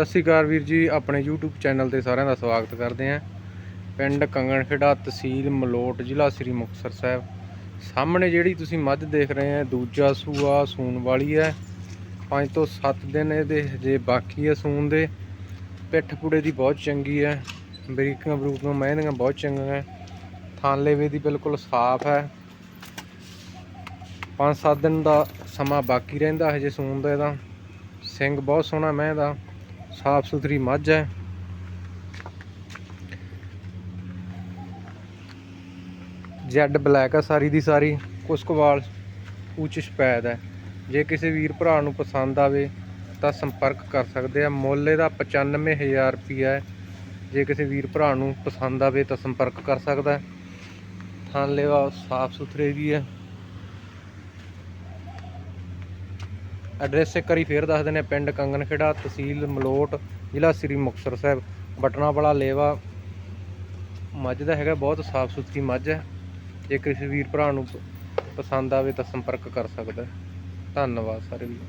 ਸਤਿ ਸ਼੍ਰੀ ਅਕਾਲ ਵੀਰ ਜੀ, ਆਪਣੇ YouTube ਚੈਨਲ ਤੇ ਸਾਰਿਆਂ ਦਾ ਸਵਾਗਤ ਕਰਦੇ ਆਂ ਪਿੰਡ ਕੰਗਣਖੇੜਾ, ਤਹਿਸੀਲ ਮਲੋਟ, ਜ਼ਿਲ੍ਹਾ ਸ੍ਰੀ ਮੁਕਤਸਰ ਸਾਹਿਬ। ਸਾਹਮਣੇ ਜਿਹੜੀ ਤੁਸੀਂ ਮੱਝ ਦੇਖ ਰਹੇ ਆ ਦੂਜਾ ਸੂਆ ਸੂਣ ਵਾਲੀ ਹੈ। 5 ਤੋਂ 7 ਦਿਨ ਇਹਦੇ ਹਜੇ ਬਾਕੀ ਹੈ ਸੂਣ ਦੇ। ਪਿੱਠ ਪੂੜੇ ਦੀ ਬਹੁਤ ਚੰਗੀ ਹੈ। ਬਰੀਕਾਂ ਬਰੂਕਾਂ ਮਹਿੰਦੀਆਂ ਬਹੁਤ ਚੰਗੀਆਂ ਹੈ। ਥਾਂਲੇਵੇ ਦੀ ਬਿਲਕੁਲ ਸਾਫ਼ ਹੈ। 5-7 ਦਿਨ ਦਾ ਸਮਾਂ ਬਾਕੀ ਰਹਿੰਦਾ ਹਜੇ ਸੂਣ ਦਾ ਇਹਦਾ। ਸਿੰਘ ਬਹੁਤ ਸੋਹਣਾ ਮੈਂ ਦਾ ਸਾਫ਼ ਸੁਥਰੀ ਮੱਝ ਹੈ। ਜੈਡ ਬਲੈਕ ਹੈ ਸਾਰੀ ਦੀ ਸਾਰੀ, ਕੁਸਕਵਾਲ ਉੱਚ ਸਪੈਦ ਹੈ। ਜੇ ਕਿਸੇ ਵੀਰ ਭਰਾ ਨੂੰ ਪਸੰਦ ਆਵੇ ਤਾਂ ਸੰਪਰਕ ਕਰ ਸਕਦੇ ਆ। ਮੁੱਲ ਇਹਦਾ 95000 ਰੁਪਿਆ ਹੈ। ਜੇ ਕਿਸੇ ਵੀਰ ਭਰਾ ਨੂੰ ਪਸੰਦ ਆਵੇ ਤਾਂ ਸੰਪਰਕ ਕਰ ਸਕਦਾ ਹੈ। ਥਾਂ ਲੈਵਾ ਸਾਫ਼ ਸੁਥਰੇ ਵੀ ਹੈ। ਐਡਰੈਸ ਇੱਕ ਵਾਰੀ ਫੇਰ ਦੱਸ ਦਿੰਦੇ ਹਾਂ, ਪਿੰਡ ਕੰਗਨਖੇੜਾ ਤਹਿਸੀਲ ਮਲੋਟ, ਜ਼ਿਲ੍ਹਾ ਸ੍ਰੀ ਮੁਕਤਸਰ ਸਾਹਿਬ ਬਟਨਾ ਵਾਲਾ ਲੇਵਾ। ਮੱਝ ਦਾ ਹੈਗਾ, ਬਹੁਤ ਸਾਫ਼ ਸੁਥਰੀ ਮੱਝ ਹੈ। ਜੇ ਕਿਸੇ ਵੀਰ ਭਰਾ ਨੂੰ ਪਸੰਦ ਆਵੇ ਤਾਂ ਸੰਪਰਕ ਕਰ ਸਕਦਾ ਧੰਨਵਾਦ ਸਾਰੇ ਵੀਰ।